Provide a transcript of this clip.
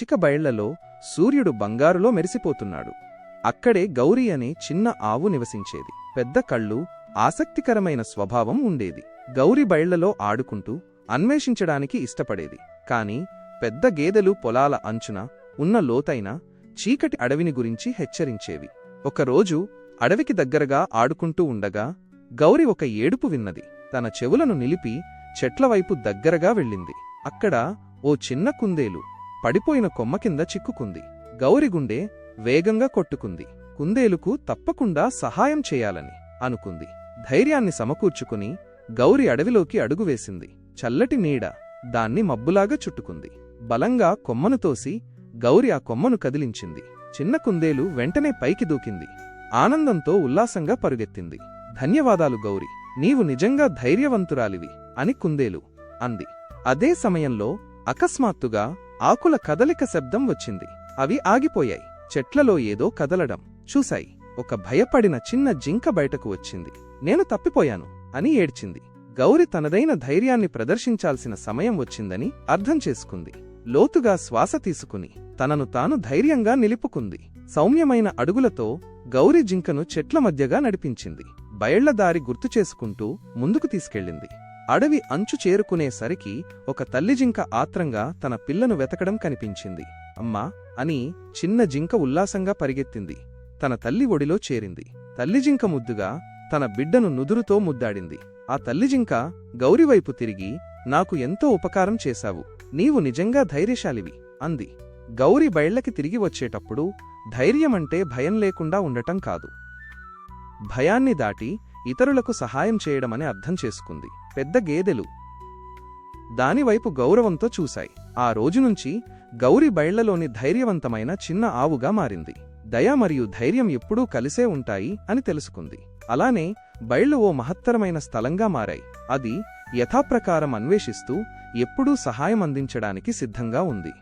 పచ్చిక బయళ్ళలో సూర్యుడు బంగారులో మెరిసిపోతున్నాడు. అక్కడే గౌరీ అనే చిన్న ఆవు నివసించేది. పెద్ద కళ్ళు ఆసక్తికరమైన స్వభావం ఉండేది. గౌరి బయళ్ళలో ఆడుకుంటూ అన్వేషించడానికి ఇష్టపడేది. కాని పెద్ద గేదెలు పొలాల అంచున ఉన్న లోతైన చీకటి అడవిని గురించి హెచ్చరించేవి. ఒకరోజు అడవికి దగ్గరగా ఆడుకుంటూ ఉండగా గౌరి ఒక ఏడుపు విన్నది. తన చెవులను నిలిపి చెట్లవైపు దగ్గరగా వెళ్ళింది. అక్కడ ఓ చిన్న కుందేలు పడిపోయిన కొమ్మ కింద చిక్కుకుంది. గౌరిగుండె వేగంగా కొట్టుకుంది. కుందేలుకు తప్పకుండా సహాయం చేయాలని అనుకుంది. ధైర్యాన్ని సమకూర్చుకుని గౌరి అడవిలోకి అడుగువేసింది చల్లటి నీడ దాన్ని మబ్బులాగా చుట్టుకుంది. బలంగా కొమ్మను తోసి గౌరి ఆ కొమ్మను కదిలించింది. చిన్న కుందేలు వెంటనే పైకి దూకింది. ఆనందంతో ఉల్లాసంగా పరుగెత్తింది. ధన్యవాదాలు గౌరి. నీవు నిజంగా ధైర్యవంతురాలివి అని కుందేలు అంది. అదే సమయంలో అకస్మాత్తుగా ఆకుల కదలిక శబ్దం వచ్చింది. అవి ఆగిపోయాయి. చెట్లలో ఏదో కదలడం. చూశాయి. ఒక భయపడిన చిన్న జింక బయటకు వచ్చింది. నేను తప్పిపోయాను అని ఏడ్చింది. గౌరి తనదైన ధైర్యాన్ని ప్రదర్శించాల్సిన సమయం వచ్చిందని అర్థం చేసుకుంది. లోతుగా శ్వాస తీసుకుని తనను తాను ధైర్యంగా నిలుపుకుంది. సౌమ్యమైన అడుగులతో గౌరి జింకను చెట్ల మధ్యగా నడిపించింది. బయళ్ళదారి దారి గుర్తు చేసుకుంటూ ముందుకు తీసుకెళ్ళింది. అడవి అంచు చేరుకునేసరికి ఒక తల్లి జింక ఆత్రంగా తన పిల్లను వెతకడం కనిపించింది. అమ్మా! అని చిన్న జింక ఉల్లాసంగా పరిగెత్తింది. తన తల్లి ఒడిలో చేరింది. తల్లి జింక ముద్దుగా తన బిడ్డను నుదురుతో ముద్దాడింది. ఆ తల్లి జింక గౌరివైపు తిరిగి నాకు ఎంతో ఉపకారం చేశావు. నీవు నిజంగా ధైర్యశాలివి అంది. గౌరి బయళ్ళకి తిరిగి వచ్చేటప్పుడు ధైర్యమంటే భయం లేకుండా ఉండటం కాదు. భయాన్ని దాటి ఇతరులకు సహాయం చేయడమని అర్థం చేసుకుంది. పెద్ద గేదెలు దానివైపు గౌరవంతో చూశాయి. ఆ రోజునుంచి గౌరి బయళ్ళలోని ధైర్యవంతమైన చిన్న ఆవుగా మారింది. దయ మరియు ధైర్యం ఎప్పుడూ కలిసే ఉంటాయి అని తెలుసుకుంది. అలానే బయళ్ళు ఓ మహత్తరమైన స్థలంగా మారాయి. అది యథాప్రకారం అన్వేషిస్తూ ఎప్పుడూ సహాయం అందించడానికి సిద్ధంగా ఉంది.